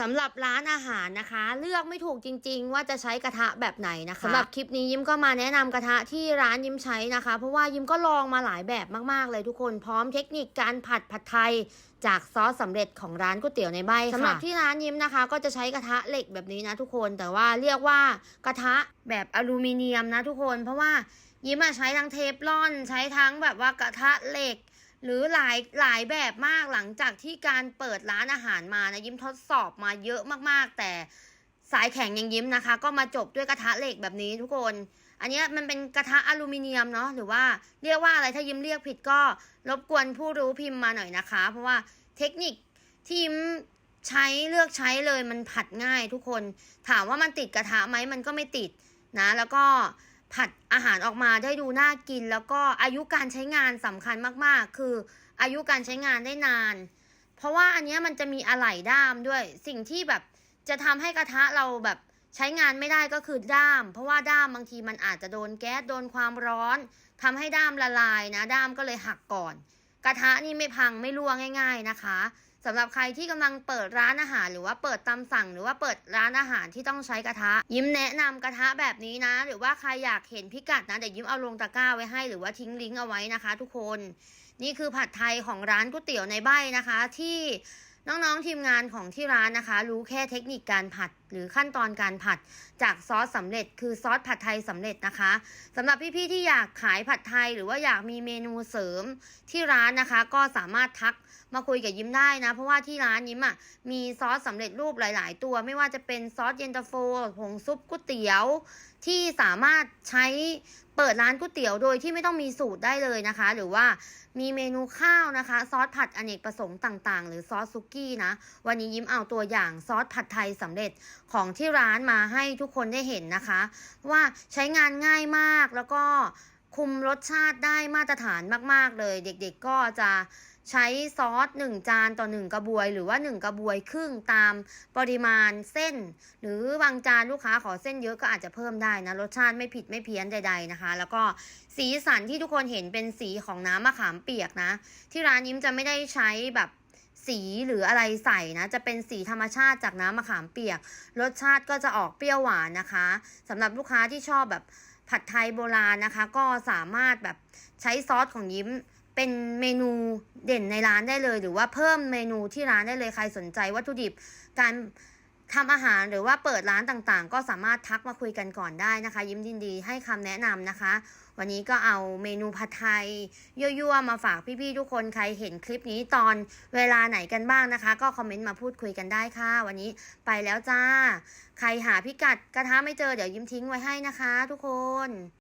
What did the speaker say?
สำหรับร้านอาหารนะคะ เลือกไม่ถูกจริง ๆ ว่าจะใช้กระทะแบบไหนนะคะสำหรับคลิปนี้ยิ้มก็มาแนะนำกระทะที่ร้านยิ้มใช้นะคะ เพราะว่ายิ้มก็ลองมาหลายแบบมากๆเลยทุกคนพร้อมเทคนิคการผัดผัดไทยจากซอสสำเร็จของร้านก๋วยเตี๋ยวในใบค่ะสำหรับที่ร้านยิ้มนะคะ ก็จะใช้กระทะเหล็กแบบนี้นะทุกคนแต่ว่าเรียกว่ากระทะแบบอลูมิเนียมนะทุกคน เพราะว่ายิ้มอะใช้ทั้งเทฟลอนใช้ทั้งแบบว่ากระทะเหล็ก หรือหลายหลายแบบมากหลังจากที่การเปิดร้านอาหารมานะยิ้มทดสอบมาเยอะมากๆ แต่สายแข็งยังยิ้มนะคะ ก็มาจบด้วยกระทะเหล็กแบบนี้ทุกคน อันนี้มันเป็นกระทะอลูมิเนียมเนาะหรือว่าเรียกว่าอะไรถ้ายิ้มเรียกผิดก็รบกวนผู้รู้พิมพ์มาหน่อยนะคะ เพราะว่าเทคนิคที่ยิ้มใช้เลือกใช้เลยมันผัดง่ายทุกคน ถามว่ามันติดกระทะไหมมันก็ไม่ติดนะ แล้วก็ ผัดอาหารออกมาได้ดูน่ากิน แล้วก็อายุการใช้งานสำคัญมากๆ คืออายุการใช้งานได้นาน เพราะว่าอันนี้มันจะมีอะไหล่ด้ามด้วย สิ่งที่แบบจะทำให้กระทะเราแบบใช้งานไม่ได้ก็คือด้าม เพราะว่าด้ามบางทีมันอาจจะโดนแก๊สโดนความร้อนทำให้ด้ามละลายนะ ด้ามก็เลยหักก่อน กระทะนี่ไม่พังไม่รั่วง่าย ๆนะคะ สำหรับใครที่กำลังเปิดร้านอาหาร หรือว่าเปิดตามสั่ง หรือว่าเปิดร้านอาหารที่ต้องใช้กระทะ ยิ้มแนะนำกระทะแบบนี้นะ หรือว่าใครอยากเห็นพิกัดนะเดี๋ยวยิ้มเอาลงตะกร้าไว้ให้หรือว่าทิ้งลิงก์เอาไว้นะคะ ทุกคน นี่คือผัดไทยของร้านก๋วยเตี๋ยวในใบนะคะที่ น้องๆทีมงานของที่ร้านนะคะ รู้แค่เทคนิคการผัดหรือขั้นตอนการผัดจากซอสสำเร็จ คือซอสผัดไทยสำเร็จนะคะสำหรับพี่ๆที่อยากขายผัดไทย หรือว่าอยากมีเมนูเสริมที่ร้านนะคะ ก็สามารถทักมาคุยกับยิ้มได้นะ เพราะว่าที่ร้านยิ้มอะมีซอสสำเร็จรูปหลาย ๆ ตัว ไม่ว่าจะเป็นซอสเย็นตาโฟผงซุปก๋วยเตี๋ยว ที่สามารถใช้เปิดร้านก๋วยเตี๋ยวโดยที่ไม่ต้องมีสูตรได้เลยนะคะ หรือว่ามีเมนูข้าวนะคะ ซอสผัดอเนกประสงค์ต่างๆ หรือซอสซุกี้นะ วันนี้ยิ้มเอาตัวอย่างซอสผัดไทยสำเร็จของที่ร้านมาให้ทุกคนได้เห็นนะคะ ว่าใช้งานง่ายมากแล้วก็ คุมรสชาติได้มาตรฐานมาก ๆ เลย เด็กๆก็จะใช้ซอส 1 จานต่อ 1 กระบวย หรือว่า 1 กระบวยครึ่งตามปริมาณเส้น หรือบางจานลูกค้าขอเส้นเยอะก็อาจจะเพิ่มได้นะ รสชาติไม่ผิดไม่เพี้ยนใด ๆนะคะ แล้วก็สีสันที่ทุกคนเห็นเป็นสีของน้ำมะขามเปียกนะ ที่ร้านยิ้มจะไม่ได้ใช้แบบสีหรืออะไรใส่นะ จะเป็นสีธรรมชาติจากน้ำมะขามเปียก รสชาติก็จะออกเปรี้ยวหวานนะคะสำหรับลูกค้าที่ชอบแบบ ผัดไทยโบราณนะคะ ก็สามารถแบบใช้ซอสของยิ้มเป็นเมนูเด่นในร้านได้เลย หรือว่าเพิ่มเมนูที่ร้านได้เลยใครสนใจวัตถุดิบการ ทำอาหารหรือว่าเปิดร้านต่างๆ ก็สามารถทักมาคุยกันก่อนได้นะคะ ยิ้มดินดีให้คำแนะนำนะคะ วันนี้ก็เอาเมนูผัดไทยยั่วๆมาฝากพี่ๆทุกคนใครเห็นคลิปนี้ตอนเวลาไหนกันบ้างนะคะ ก็คอมเมนต์มาพูดคุยกันได้ค่ะ วันนี้ไปแล้วจ้า ใครหาพิกัดกระทะไม่เจอเดี๋ยวยิ้มทิ้งไว้ให้นะคะ ทุกคน